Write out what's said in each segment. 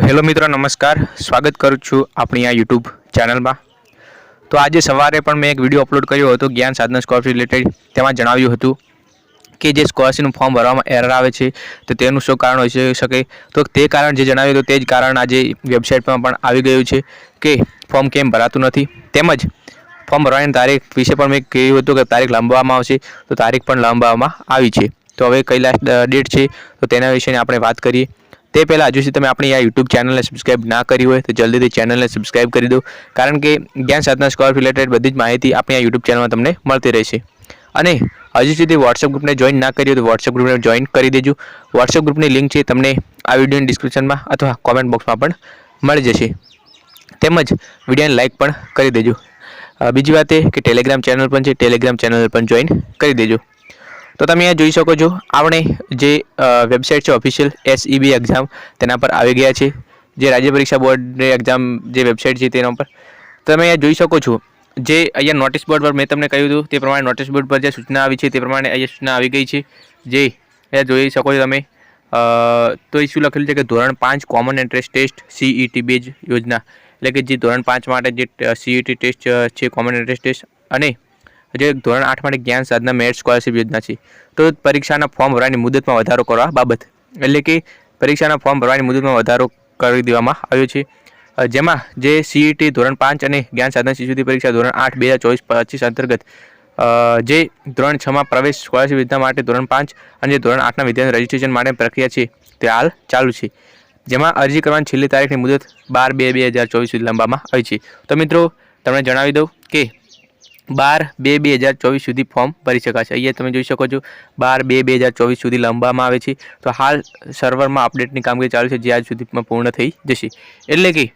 Hello મિત્રો, નમસ્કાર. સ્વાગત કરું છું આપણી આ યુટ્યુબ ચેનલમાં. તો આજે સવારે પણ મેં એક વીડિયો અપલોડ કર્યો હતો, જ્ઞાન સાધના સ્કોલરશીપ રિલેટેડ તેમાં જણાવ્યું હતું કે જે સ્કોલરશીપનું ફોર્મ ભરવામાં એરર આવે છે, તો તેનું શું કારણ હોઈ શકે? તો તે કારણ જે જણાવ્યું હતું, તે જ કારણ આજે વેબસાઇટમાં પણ આવી ગયું છે કે ફોર્મ કેમ ભરાતું નથી. તેમજ ફોર્મ ભરવાની તારીખ વિશે પણ મેં કહ્યું હતું કે તારીખ લાંબવામાં આવશે, તો તારીખ પણ લાંબવામાં આવી છે. તો હવે કઈ લાસ્ટ ડેટ છે, તો તેના વિશેની આપણે વાત કરીએ. તે પહેલાં હજુ સુધી તમે આપણી આ યુટ્યુબ ચેનલને સબસ્ક્રાઇબ ના કરી હોય તો જલ્દીથી ચેનલને સબસ્ક્રાઇબ કરી દો. કારણ કે જ્ઞાન સાધના સ્કોલર રિલેટેડ બધી જ માહિતી આપણી આ યુટ્યુબ ચેનલમાં તમને મળતી રહેશે. અને હજુ સુધી વોટ્સઅપ ગ્રુપને જોઈન ના કરી હોય તો વોટ્સઅપ ગ્રુપને જોઈન કરી દેજો. વોટ્સઅપ ગ્રુપની લિંક છે તમને આ વિડીયોની ડિસ્ક્રિપ્શનમાં અથવા કોમેન્ટ બોક્સમાં પણ મળી જશે. તેમજ વિડીયોને લાઇક પણ કરી દેજો. બીજી વાત એ કે ટેલિગ્રામ ચેનલ પણ છે. ટેલિગ્રામ ચેનલ પણ જોઈન કરી દેજો. તો તમે અહીંયા જોઈ શકો છો, આપણે જે વેબસાઇટ છે ઓફિશિયલ એસઈબી એક્ઝામ તેના પર આવી ગયા છે જે રાજ્ય પરીક્ષા બોર્ડની એક્ઝામ જે વેબસાઇટ છે તેના પર. તમે અહીંયા જોઈ શકો છો, જે અહીંયા નોટિસ બોર્ડ પર મેં તમને કહ્યું હતું, તે પ્રમાણે નોટિસ બોર્ડ પર જે સૂચના આવી છે તે પ્રમાણે અહીંયા સૂચના આવી ગઈ છે. જે અહીંયા જોઈ શકો છો તમે તો એ શું લખેલું છે કે ધોરણ પાંચ common entrance test CET base યોજના. એટલે કે જે ધોરણ પાંચ માટે જે સીઈટી ટેસ્ટ છે કોમન એન્ટ્રન્સ ટેસ્ટ અને જે ધોરણ આઠ માટે જ્ઞાન સાધના મેરિટ સ્કોલરશિપ યોજના છે. તો પરીક્ષાના ફોર્મ ભરવાની મુદતમાં વધારો કરવા બાબત. એટલે કે પરીક્ષાના ફોર્મ ભરવાની મુદતમાં વધારો કરી દેવામાં આવ્યો છે. જેમાં જે સીઈટી ધોરણ પાંચ અને જ્ઞાન સાધના શિશુથી પરીક્ષા ધોરણ આઠ, બે હજાર ચોવીસ, પચીસ અંતર્ગત જે ધોરણ છમાં પ્રવેશ સ્કોલરશિપ યોજના માટે ધોરણ પાંચ અને ધોરણ આઠના વિદ્યાર્થી રજિસ્ટ્રેશન માટે પ્રક્રિયા છે તે હાલ ચાલુ છે. જેમાં અરજી કરવાની છેલ્લી તારીખની મુદત બાર બે બે હજાર ચોવીસ સુધી લંબાવવામાં આવી છે. તો મિત્રો, તમને જણાવી દઉં કે બાર બે બે હજાર ચોવીસ સુધી ફોર્મ ભરી શકાશે. અહીંયા તમે જોઈ શકો છો, બાર બે બે હજાર ચોવીસ સુધી લંબામાં આવે છે. તો હાલ સર્વરમાં અપડેટની કામગીરી ચાલુ છે, જે આજ સુધીમાં પૂર્ણ થઈ જશે. એટલે કે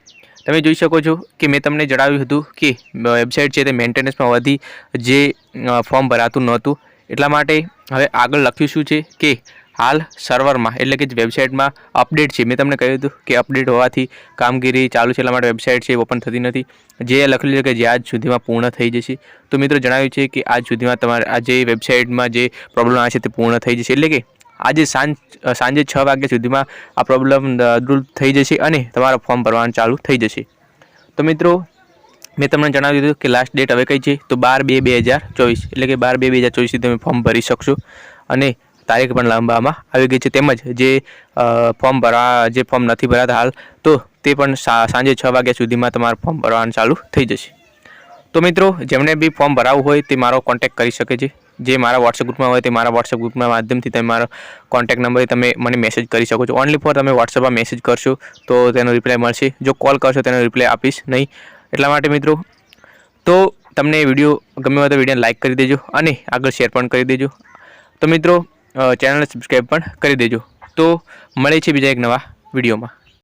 તમે જોઈ શકો છો કે મેં તમને જણાવ્યું હતું કે વેબસાઇટ છે તે મેન્ટેનન્સમાં વધી જે ફોર્મ ભરાતું નહોતું. એટલા માટે હવે આગળ લખ્યું શું છે કે હાલ સર્વરમાં એટલે કે જે વેબસાઇટમાં અપડેટ છે. મેં તમને કહ્યું હતું કે અપડેટ હોવાથી કામગીરી ચાલુ છે, એટલા માટે વેબસાઇટ છે ઓપન થતી નથી. જે લખેલું છે કે જે આજ સુધીમાં પૂર્ણ થઈ જશે. તો મિત્રો જણાવ્યું છે કે આજ સુધીમાં તમારે, આ જે વેબસાઇટમાં જે પ્રોબ્લેમ આવે છે તે પૂર્ણ થઈ જશે. એટલે કે આજે સાંજ સાંજે છ વાગ્યા સુધીમાં આ પ્રોબ્લેમ દૂર થઈ જશે અને તમારા ફોર્મ ભરવાનું ચાલુ થઈ જશે. તો મિત્રો, મેં તમને જણાવ્યું હતું કે લાસ્ટ ડેટ હવે કઈ છે? તો બાર બે બે હજાર ચોવીસ. એટલે કે બાર બે બે હજાર ચોવીસથી તમે ફોર્મ ભરી શકશો. અને તારીખ પણ લાંબામાં આવી ગઈ છે. તેમજ જે ફોર્મ ભરવા જે ફોર્મ નથી ભરાતા હાલ, તો તે પણ સાંજે છ વાગ્યા સુધીમાં તમારું ફોર્મ ભરવાનું ચાલુ થઈ જશે. તો મિત્રો, જેમણે બી ફોર્મ ભરાવવું હોય તે મારો કોન્ટેક્ટ કરી શકે છે. જે મારા વોટ્સઅપ ગ્રુપમાં હોય તે મારા વોટ્સઅપ ગ્રુપના માધ્યમથી તમે મારો કોન્ટેક્ટ નંબરે તમે મને મેસેજ કરી શકો છો. ઓનલી ફોર તમે વોટ્સઅપમાં મેસેજ કરશો, તો તેનો રિપ્લાય મળશે. જો કોલ કરશો, તેનો રિપ્લાય આપીશ નહીં. એટલા માટે મિત્રો, તો તમને વીડિયો ગમે હોય તો વિડીયોને લાઇક કરી દેજો અને આગળ શેર પણ કરી દેજો. તો મિત્રો ચેનલને સબસ્ક્રાઈબ પણ કરી દેજો. તો મળે છે બીજા એક નવા વિડીયોમાં.